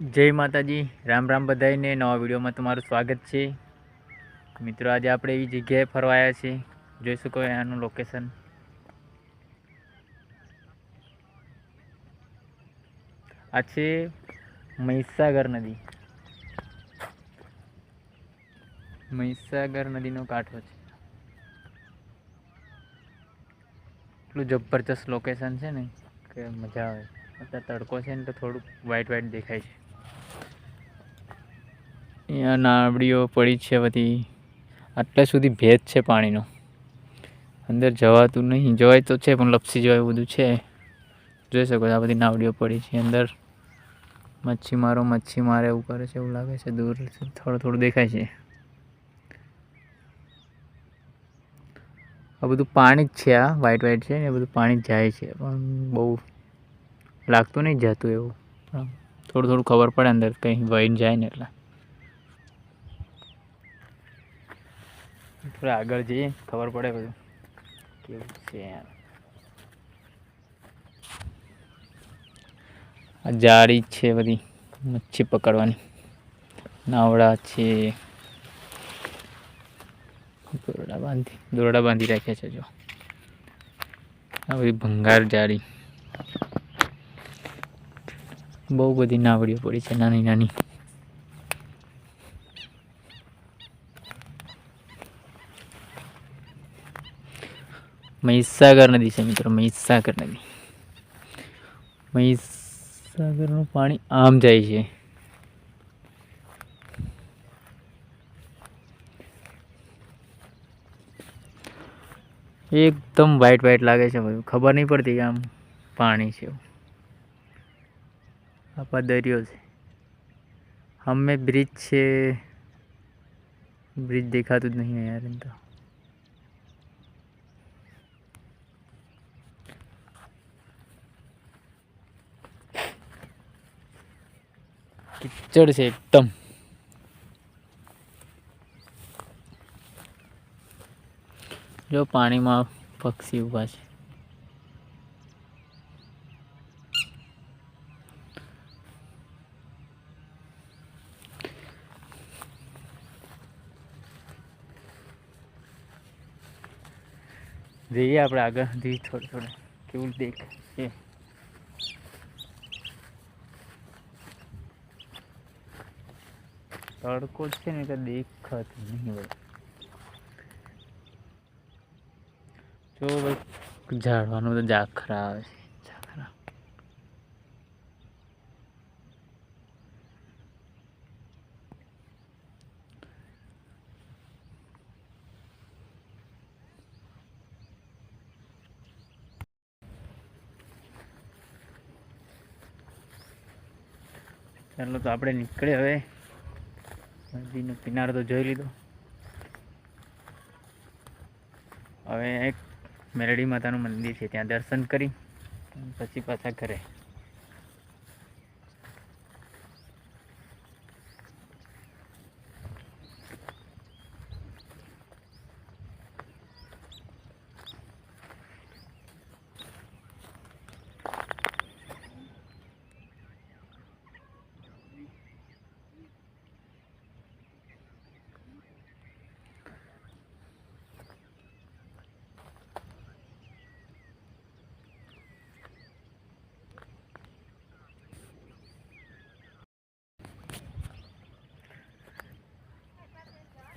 જય માતાજી. રામ રામ બધાને નવા વિડીયોમાં તમારું સ્વાગત છે. મિત્રો, આજે આપણે એવી જગ્યાએ ફરવા આવ્યા છીએ. જોઈ શકો આનું લોકેશન આ છે મહીસાગર નદી. મહીસાગર નદીનો કાંઠો છે. એટલું જબરજસ્ત લોકેશન છે ને, કે મજા આવે. અત્યારે તડકો છે ને તો થોડુંક વ્હાઈટ વ્હાઈટ દેખાય છે. અહીંયા નાવડીઓ પડી છે બધી આટલા સુધી ભેજ છે પાણીનો. અંદર જવાતું નહીં, જવાય તો છે, પણ લપસી જવાય બધું છે. જોઈ શકો આ બધી નાવડીઓ પડી છે અંદર. મચ્છી મારો, મચ્છી મારે એવું કરે છે, એવું લાગે છે. દૂર થોડું થોડું દેખાય છે. આ બધું પાણી જ છે, આ વ્હાઈટ વ્હાઈટ છે ને બધું પાણી જ જાય છે, પણ બહુ લાગતું નહીં જતું એવું. થોડું થોડું ખબર પડે અંદર કંઈ વહીને જાય ને એટલે. થોડા આગળ જઈએ, ખબર પડે બધું. કેવું છે આ જાળી છે બધી, મચ્છી પકડવાની. નાવડા છે. દોરડા બાંધી દોરડા બાંધી રાખ્યા છે જો. આ બધી ભંગાર જાળી. બહુ બધી નાવડીઓ પડી છે, નાની નાની. મહીસાગર નદી છે મિત્રો, મહીસાગર નદી. મહીસાગરનું પાણી આમ જાય છે. એકદમ વ્હાઈટ વ્હાઈટ લાગે છે બધું. ખબર નહીં પડતી કે આમ પાણી છે એવું. આપા દરિયો છે. હમે બ્રિજ છે. બ્રિજ દેખાતું જ નહીં યાર એમ તો. કિચડ છે એકદમ. જો પાણીમાં પક્ષી ઊભા છે. જઈએ આપણે આગળ. આગળથી થોડું થોડું. કેવું દેખ છે તડકો છે ને એટલે દેખત નહીં ભાઈ જો ભાઈ, ઝાડવાનું તો ઝાખરા આવે છે, ઝાખરા. ચાલો તો આપણે નીકળે હવે. નદીનો કિનારો તો જોઈ લીધો. હવે એક મેરડી માતાનું મંદિર છે, ત્યાં દર્શન કરી પછી પાછા ઘરે.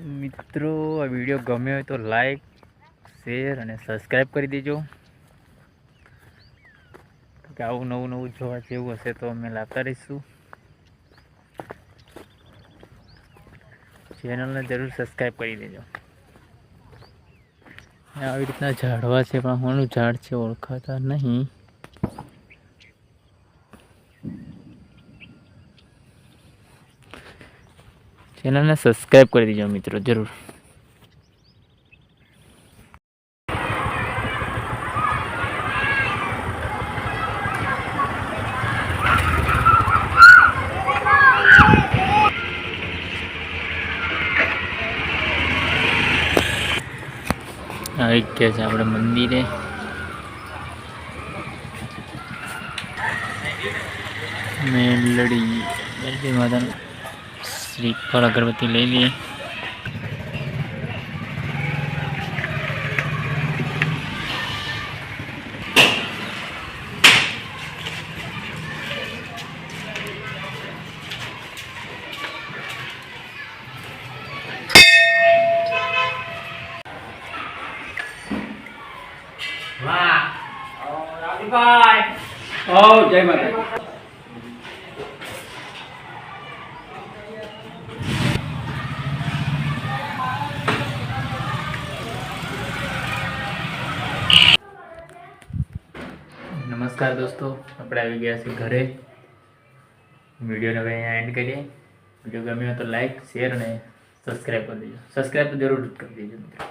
મિત્રો, આ વીડિયો ગમ્યો હોય તો લાઈક શેર અને સબસ્ક્રાઈબ કરી દેજો. કે આવું નવું નવું જોવા જેવું હશે તો અમે લાવતા રહીશું. ચેનલને જરૂર સબસ્ક્રાઈબ કરી દેજો. આવી રીતના ઝાડવા છે, પણ હું ઝાડ છે, ઓળખાતા નહીં. ચેનલને સબસ્ક્રાઈબ કરી દેજો મિત્રો જરૂર. આવી ગયા આપણે મંદિરે. મેલડી મેલડી માતાનું. શ્રીફળ અગરબત્તી લઈ લઈએ. જય માતા નમસ્કાર દોસ્તો, આપણે આવી ગયા છીએ ઘરે. વિડીયોને હવે અહીંયા એન્ડ કરીએ. વીડિયો ગમ્યો તો લાઈક શેર અને સબસ્ક્રાઈબ કરી દેજો. સબસ્ક્રાઈબ તો જરૂર કરી દેજો, મિત્રો.